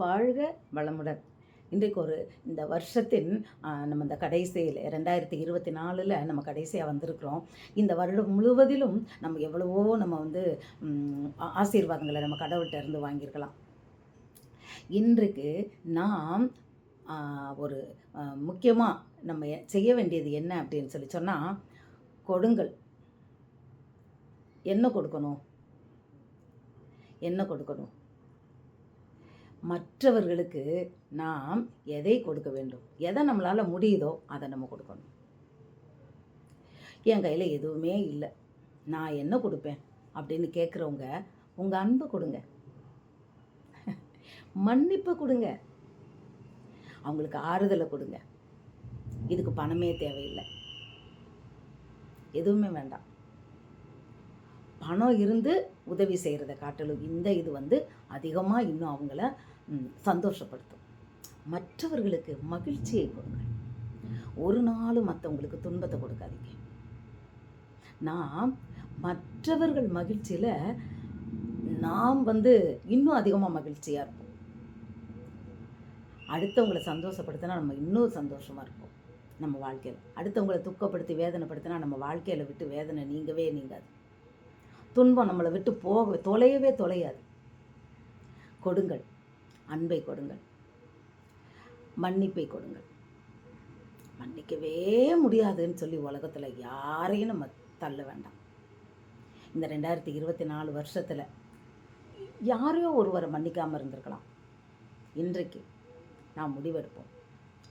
வாழ்க வளமுடன். இன்றைக்கு ஒரு இந்த வருஷத்தின் நம்ம இந்த கடைசியில் ரெண்டாயிரத்தி இருபத்தி நாலில் நம்ம கடைசியாக வந்திருக்கிறோம். இந்த வருடம் முழுவதிலும் நம்ம எவ்வளவோ நம்ம வந்து ஆசீர்வாதங்களை நம்ம கடவுள்கிட்ட இருந்து வாங்கியிருக்கலாம். இன்றைக்கு நாம் ஒரு முக்கியமாக நம்ம செய்ய வேண்டியது என்ன அப்படின்னு சொல்லி சொன்னால் கொடுங்கள். என்ன கொடுக்கணும்? என்ன கொடுக்கணும்? மற்றவர்களுக்கு நாம் எதை கொடுக்க வேண்டும்? எதை நம்மளால் முடியுதோ அதை நம்ம கொடுக்கணும். என் கையில் எதுவுமே இல்லை. நான் என்ன கொடுப்பேன்? அப்படின்னு கேட்குறவங்க உங்கள் அன்பை கொடுங்க. மன்னிப்பு கொடுங்க. அவங்களுக்கு ஆறுதலை கொடுங்க. இதுக்கு பணமே தேவையில்லை. எதுவுமே வேண்டாம். பணம் இருந்து உதவி செய்கிறத காட்டிலும் இந்த இது வந்து அதிகமாக இன்னும் அவங்கள சந்தோஷப்படுத்தும். மற்றவர்களுக்கு மகிழ்ச்சியை கொடுங்க ஒரு நாளும் மற்றவங்களுக்கு துன்பத்தை கொடுக்காதீங்க. நாம் மற்றவர்கள் மகிழ்ச்சியில் நாம் வந்து இன்னும் அதிகமாக மகிழ்ச்சியாக இருப்போம். அடுத்தவங்களை சந்தோஷப்படுத்தினா நம்ம இன்னும் சந்தோஷமாக இருப்போம். நம்ம வாழ்க்கையில். அடுத்தவங்களை துக்கப்படுத்தி வேதனைப்படுத்தினா நம்ம வாழ்க்கையில் விட்டு வேதனை நீங்கவே நீங்காது. துன்பம் நம்மளை விட்டு போக தொலையவே தொலையாது. கொடுங்கள். அன்பை கொடுங்கள். மன்னிப்பை கொடுங்கள். மன்னிக்கவே முடியாதுன்னு சொல்லி உலகத்தில் யாரையும் நம்ம தள்ள வேண்டாம். இந்த ரெண்டாயிரத்தி இருபத்தி நாலு வருஷத்தில் யாரையோ ஒருவரை மன்னிக்காமல் இருந்திருக்கலாம். இன்றைக்கு நாம் முடிவெடுப்போம்.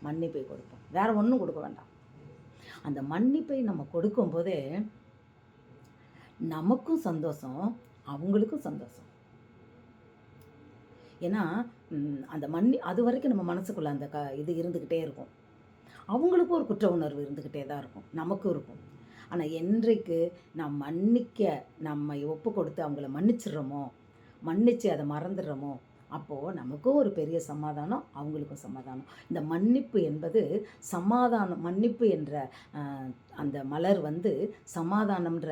மன்னிப்பை கொடுப்போம். வேறு ஒன்றும் கொடுக்க வேண்டாம். அந்த மன்னிப்பை நம்ம கொடுக்கும்போதே நமக்கும் சந்தோஷம் அவங்களுக்கும் சந்தோஷம். ஏன்னா அந்த மன்னி அது வரைக்கும் நம்ம மனசுக்குள்ள அந்த க இது இருந்துக்கிட்டே இருக்கும். அவங்களுக்கும் ஒரு குற்ற உணர்வு இருந்துக்கிட்டே தான் இருக்கும். நமக்கும் இருக்கும். ஆனால் என்றைக்கு நாம் மன்னிக்க நம்ம ஒப்பு கொடுத்து அவங்கள மன்னிச்சிடுறோமோ மன்னிச்சு அதை மறந்துடுறோமோ அப்போது நமக்கும் ஒரு பெரிய சமாதானம் அவங்களுக்கும் சமாதானம். இந்த மன்னிப்பு என்பது சமாதானம் மன்னிப்பு என்ற அந்த மலர் வந்து சமாதானம்ன்ற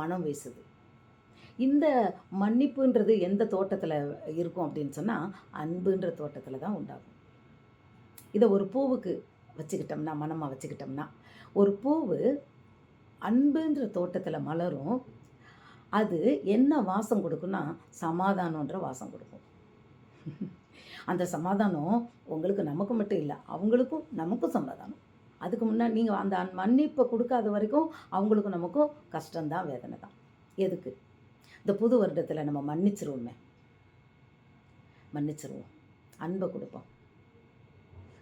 மனம் வீசுது. இந்த மன்னிப்புன்றது எந்த தோட்டத்தில் இருக்கும் அப்படின்னு சொன்னால் அன்புன்ற தோட்டத்தில் தான் உண்டாகும். இதை ஒரு பூவுக்கு வச்சுக்கிட்டோம்னா மனமாக வச்சுக்கிட்டோம்னா ஒரு பூவு அன்புன்ற தோட்டத்தில் மலரும் அது என்ன வாசம் கொடுக்குன்னா சமாதானன்ற வாசம் கொடுக்கும். அந்த சமாதானம் உங்களுக்கு நமக்கு மட்டும் இல்லை அவங்களுக்கும் நமக்கும் சமாதானம். அதுக்கு முன்னாடி நீங்கள் அந்த அன்- மன்னிப்பை கொடுக்காத வரைக்கும் அவங்களுக்கும் நமக்கும் கஷ்டம்தான் வேதனை தான் எதுக்கு? இந்த புது வருடத்தில் நம்ம மன்னிச்சிருவோமே. மன்னிச்சிருவோம். அன்பை கொடுப்போம்.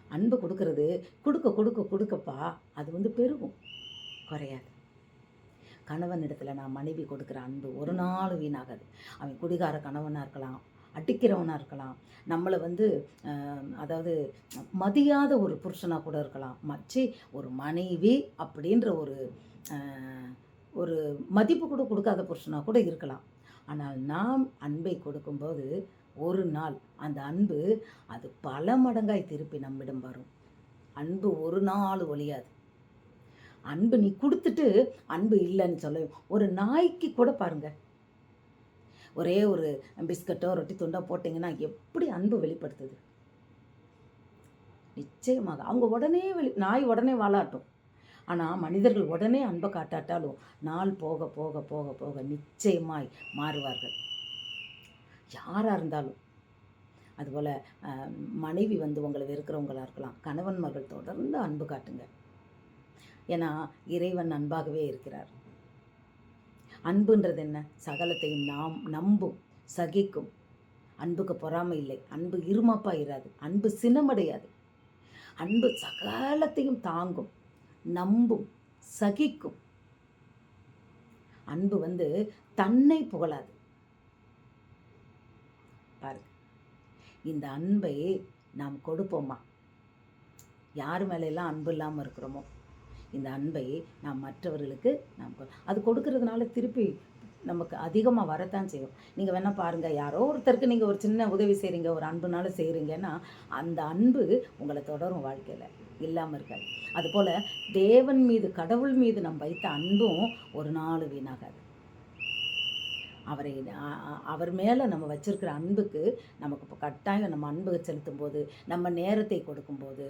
அன்பு கொடுக்கறது கொடுக்க கொடுக்க கொடுக்கப்பா அது வந்து பெருகும். குறையாது. கணவன் இடத்துல நான் மனைவி கொடுக்குற அன்பு ஒரு நாள் வீணாகாது. அவன் குடிகார கணவனாக இருக்கலாம் அடிக்கிறவனாக இருக்கலாம் நம்மளை வந்து அதாவது மதியாத ஒரு புருஷனாக கூட இருக்கலாம். மச்சி ஒரு மனைவி அப்படின்ற ஒரு ஒரு மதிப்பு கூட கொடுக்காத புருஷனாக கூட இருக்கலாம். ஆனால் நாம் அன்பை கொடுக்கும்போது ஒரு நாள் அந்த அன்பு அது பல மடங்காய் திருப்பி நம்மிடம் வரும். அன்பு ஒரு நாள் ஒழியாது. அன்பு நீ கொடுத்துட்டு அன்பு இல்லைன்னு சொல்ல. ஒரு நாய்க்கு கூட பாருங்க. ஒரே ஒரு பிஸ்கட்டோ ரொட்டி துண்டோ போட்டிங்கன்னா எப்படி அன்பு வெளிப்படுத்துது? நிச்சயமாக. அவங்க உடனே வெளி நாய் உடனே வாழாட்டும். ஆனால் மனிதர்கள் உடனே அன்பை காட்டாட்டாலும் நாள் போக போக போக போக நிச்சயமாய் மாறுவார்கள். யாராக இருந்தாலும். அதுபோல் மனைவி வந்து உங்களை வெறுக்கிறவங்களா இருக்கலாம். கணவன்மார்கள் தொடர்ந்து அன்பு காட்டுங்க. ஏன்னா இறைவன் அன்பாகவே இருக்கிறார். அன்புன்றது என்ன? சகலத்தையும் நாம் நம்பும் சகிக்கும். அன்புக்கு பொறாமை இல்லை. அன்பு இருமாப்பா இராது அன்பு சினமடையாது. அன்பு சகலத்தையும் தாங்கும் நம்பும் சகிக்கும். அன்பு வந்து தன்னை புகழாது. பாருங்க. இந்த அன்பை நாம் கொடுப்போமா? யார் மேலெல்லாம் அன்பு இல்லாமல் இருக்கிறோமோ? இந்த அன்பை நாம் மற்றவர்களுக்கு நாம் அது கொடுக்கறதுனால திருப்பி நமக்கு அதிகமாக வரத்தான் செய்யும். நீங்கள் வேணால் பாருங்கள் யாரோ ஒருத்தருக்கு நீங்கள் ஒரு சின்ன உதவி செய்கிறீங்க ஒரு அன்புனால செய்கிறீங்கன்னா அந்த அன்பு உங்களை தொடரும் வாழ்க்கையில். இல்லாமல் இருக்காது. அதுபோல் தேவன் மீது கடவுள் மீது நம்ம வைத்த அன்பும் ஒரு நாள் வீணாகாது. அவரை அவர் மேலே நம்ம வச்சுருக்கிற அன்புக்கு நமக்கு இப்போ கட்டாயம் நம்ம அன்பு செலுத்தும் போது நம்ம நேரத்தை கொடுக்கும்போது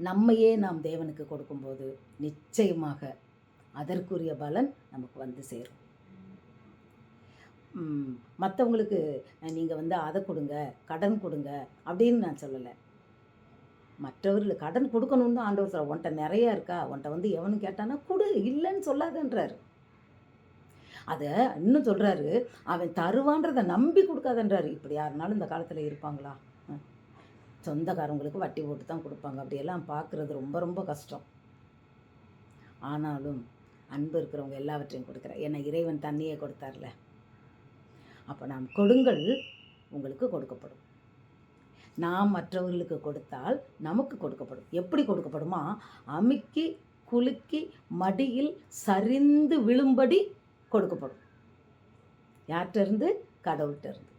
நம்மையே நாம் தேவனுக்கு கொடுக்கும்போது நிச்சயமாக அதற்குரிய பலன் நமக்கு வந்து சேரும். மற்றவங்களுக்கு நீங்கள் வந்து அதை கொடுங்க கடன் கொடுங்க அப்படின்னு நான் சொல்லலை. மற்றவர்களுக்கு கடன் கொடுக்கணும்னு தான் ஆண்டவர் சொல்ல உன்ட்ட நிறையா இருக்கா? உன்ட்ட வந்து எவனு கேட்டானா கொடு இல்லைன்னு சொல்லாதன்றார். அதை இன்னும் சொல்கிறாரு அவன் தருவான்றதை நம்பி கொடுக்காதன்றாரு. இப்படி யாருனாலும் இந்த காலத்தில் இருப்பாங்களா? சொந்தக்காரங்களுக்கு வட்டி போட்டு தான் கொடுப்பாங்க. அப்படியெல்லாம் பார்க்குறது ரொம்ப ரொம்ப கஷ்டம். ஆனாலும் அன்பு இருக்கிறவங்க எல்லாவற்றையும் கொடுக்குறார். ஏன்னா இறைவன் தண்ணியை கொடுத்தார்ல. அப்போ நாம் கொடுங்கள் உங்களுக்கு கொடுக்கப்படும். நாம் மற்றவர்களுக்கு கொடுத்தால் நமக்கு கொடுக்கப்படும். எப்படி கொடுக்கப்படுமா? அமுக்கி குலுக்கி மடியில் சரிந்து விழும்படி கொடுக்கப்படும். யார்கிட்ட இருந்து? கடவுள்கிட்ட இருந்து.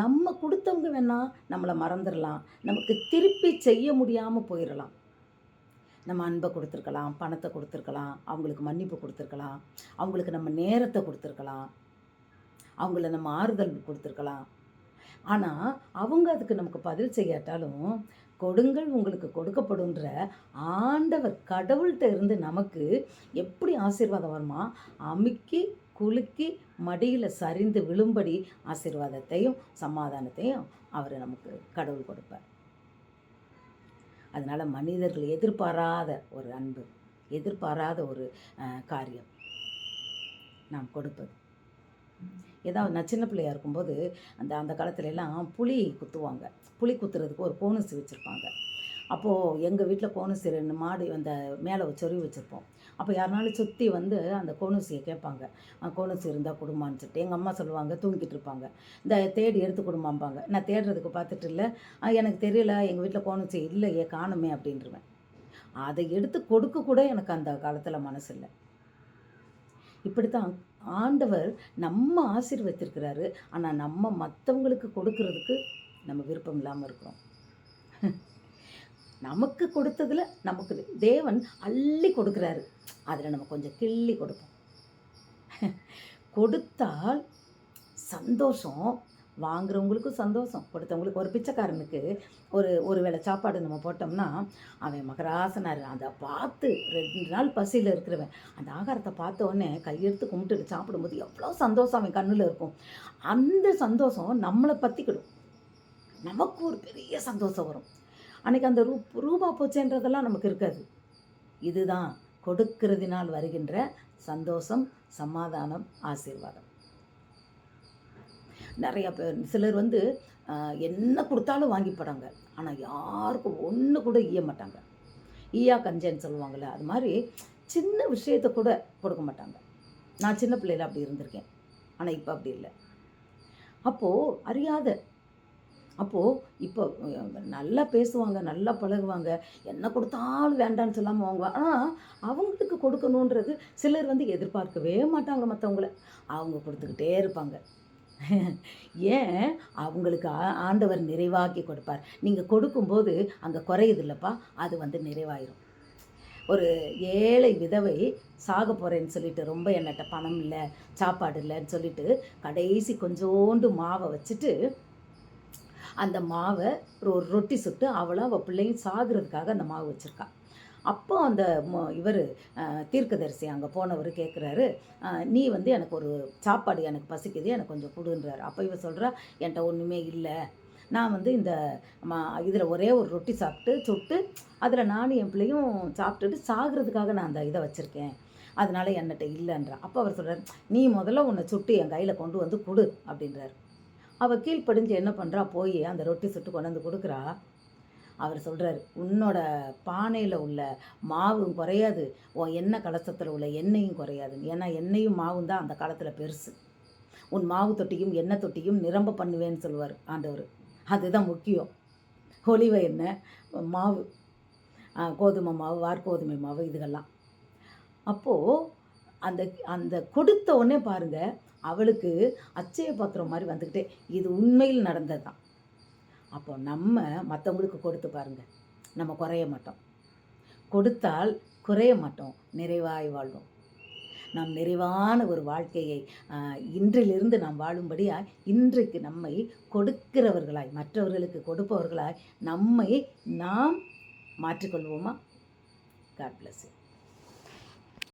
நம்ம கொடுத்தவங்க வேணா நம்மளை மறந்துடலாம். நமக்கு திருப்பி செய்ய முடியாமல் போயிடலாம். நம்ம அன்பை கொடுத்துருக்கலாம் பணத்தை கொடுத்துருக்கலாம் அவங்களுக்கு மன்னிப்பு கொடுத்துருக்கலாம் அவங்களுக்கு நம்ம நேரத்தை கொடுத்துருக்கலாம் அவங்கள நம்ம ஆறுதல் கொடுத்துருக்கலாம். ஆனால் அவங்க அதுக்கு நமக்கு பதில் செய்யாட்டாலும் கொடுங்கள் உங்களுக்கு கொடுக்கப்படுன்ற ஆண்டவர் கடவுள்கிட்ட இருந்து நமக்கு எப்படி ஆசீர்வாதம் வருமா? அமுக்கி குலுக்கி மடியில் சரிந்து விழும்படி ஆசீர்வாதத்தையும் சமாதானத்தையும் அவர் நமக்கு கடவுள் கொடுப்பார். அதனால் மனிதர்கள் எதிர்பாராத ஒரு அன்பு எதிர்பாராத ஒரு காரியம் நாம் கொடுப்பது. ஏதாவது நான் சின்ன பிள்ளையாக இருக்கும்போது அந்த அந்த காலத்துல எல்லாம் புளி குத்துவாங்க. புளி குத்துறதுக்கு ஒரு கோணுசி வச்சுருப்பாங்க. அப்போது எங்கள் வீட்டில் கோணுசி ரெண்டு மாடு அந்த மேலே சொருவி வச்சுருப்போம். அப்போ யாருனாலும் சுற்றி வந்து அந்த கோணுசியை கேட்பாங்க. "அஹ், கோணுசி இருந்தால் கொடுமான்னு சொல்லிட்டு. எங்கள் அம்மா சொல்லுவாங்க தூங்கிட்டு இருப்பாங்க. இந்த தேடி எடுத்து கொடுமாம்பாங்க நான் தேடுறதுக்கு பார்த்துட்டு இல்லை. எனக்கு தெரியல எங்கள் வீட்டில் கோணுசி இல்லையே காணுமே அப்படின்றவேன். அதை எடுத்து கொடுக்க கூட எனக்கு அந்த காலத்தில் மனசு இல்லை. இப்படித்தான் ஆண்டவர் நம்ம ஆசீர்வதித்திருக்கிறாரு ஆனால் நம்ம மற்றவங்களுக்கு கொடுக்கறதுக்கு நம்ம விருப்பம் இல்லாமல் இருக்கிறோம். நமக்கு கொடுத்ததில் நமக்கு தேவன் அள்ளி கொடுக்குறாரு. அதில் நம்ம கொஞ்சம் கிள்ளி கொடுப்போம். கொடுத்தால் சந்தோஷம். வாங்குறவங்களுக்கும் சந்தோஷம். கொடுத்தவங்களுக்கு ஒரு பிச்சைக்காரனுக்கு ஒரு ஒரு வேளை சாப்பாடு நம்ம போட்டோம்னா அவன் மகராசனார் அதை பார்த்து ரெண்டு நாள் பசியில் இருக்கிறவன். அந்த ஆகாரத்தை பார்த்த உடனே கையெடுத்து கும்பிட்டுட்டு சாப்பிடும்போது எவ்வளோ சந்தோஷம் அவன் கண்ணில் இருக்கும். அந்த சந்தோஷம் நம்மளை பற்றிக்கிடும் நமக்கு ஒரு பெரிய சந்தோஷம் வரும். அன்றைக்கி அந்த ரூ ரூபா போச்சேன்றதெல்லாம் நமக்கு இருக்காது. இதுதான் கொடுக்கிறதினால் வருகின்ற சந்தோஷம் சமாதானம் ஆசீர்வாதம். நிறைய பேர் சிலர் வந்து என்ன கொடுத்தாலும் வாங்கிப்படாங்க ஆனால் யாருக்கும் ஒன்று கூட ஈய மாட்டாங்க. ஈயா கஞ்சேன்னு சொல்லுவாங்கள்ல அது மாதிரி சின்ன விஷயத்தை கூட கொடுக்க மாட்டாங்க. நான் சின்ன பிள்ளையில் அப்படி இருந்திருக்கேன். ஆனால் இப்போ அப்படி இல்லை. அப்போது அறியாத அப்போது இப்போ நல்லா பேசுவாங்க நல்லா பழகுவாங்க. என்ன கொடுத்தாலும் வேண்டான்னு சொல்லாமல் வாங்குவாங்க ஆனால் அவங்களுக்கு கொடுக்கணுன்றது சிலர் வந்து எதிர்பார்க்கவே மாட்டாங்க மற்றவங்கள அவங்க கொடுத்துக்கிட்டே இருப்பாங்க. ஏன்? அவங்களுக்கு ஆண்டவர் நிறைவாக்கி கொடுப்பார். நீங்கள் கொடுக்கும்போது அங்கே குறையுது இல்லைப்பா அது வந்து நிறைவாயிரும். ஒரு ஏழை விதவை சாக போகிறேன்னு சொல்லிட்டு ரொம்ப என்னட்ட பணம் இல்லை சாப்பாடு இல்லைன்னு சொல்லிட்டு கடைசி கொஞ்சோண்டு மாவை வச்சுட்டு அந்த மாவை ஒரு ரொட்டி சுட்டு அவளும் அவள் பிள்ளையும் சாகிறதுக்காக அந்த மாவு வச்சுருக்கா. அப்போ அந்த இவர் தீர்க்கதரிசி அங்கே போனவர் கேட்குறாரு நீ வந்து எனக்கு ஒரு சாப்பாடு எனக்கு பசிக்குது எனக்கு கொஞ்சம் கொடுன்றாரு. அப்போ இவர் சொல்கிறா என்கிட்ட ஒன்றுமே இல்லை. நான் வந்து இந்த மா இதில் ஒரே ஒரு ரொட்டி சாப்பிட்டு சுட்டு அதில் நானும் என் பிள்ளையும் சாப்பிட்டுட்டு சாகிறதுக்காக நான் அந்த இதை வச்சுருக்கேன். அதனால் என்னட்ட இல்லைன்றா. அப்போ அவர் சொல்கிறார் நீ முதல்ல உன்னை சுட்டு என் கையில் கொண்டு வந்து கொடு. அப்படின்றார். அவள் கீழ்ப்படிஞ்சு என்ன பண்ணுறா போய் அந்த ரொட்டி சுட்டு கொண்டாந்து கொடுக்குறா. அவர் சொல்கிறார் உன்னோட பானையில் உள்ள மாவும் குறையாது. உன் எண்ணெய் கலசத்தில் உள்ள எண்ணெயும் குறையாது. ஏன்னா எண்ணெயும் மாவும் தான் அந்த காலத்தில் பெருசு. உன் மாவு தொட்டியும் எண்ணெய் தொட்டியும் நிரம்ப பண்ணுவேன்னு சொல்லுவார் ஆண்டவர். அதுதான் முக்கியம். ஒலிவ எண்ணெய் மாவு கோதுமை மாவு வார்கோதுமை மாவு இதுகெல்லாம். அப்போது அந்த அந்த கொடுத்த உடனே பாருங்கள் அவளுக்கு அச்சய பாத்திரம் மாதிரி வந்துக்கிட்டே இது உண்மையில் நடந்தது தான் அப்போ நம்ம மற்றவங்களுக்கு கொடுத்து பாருங்க. நம்ம குறைய மாட்டோம். கொடுத்தால் குறைய மாட்டோம். நிறைவாய் வாழ்வோம். நாம் நிறைவான ஒரு வாழ்க்கையை இன்றிலிருந்து நாம் வாழும்படியாய் இன்றைக்கு நம்மை கொடுக்கிறவர்களாய் மற்றவர்களுக்கு கொடுப்பவர்களாய் நம்மை நாம் மாற்றிக்கொள்வோமா? God bless you.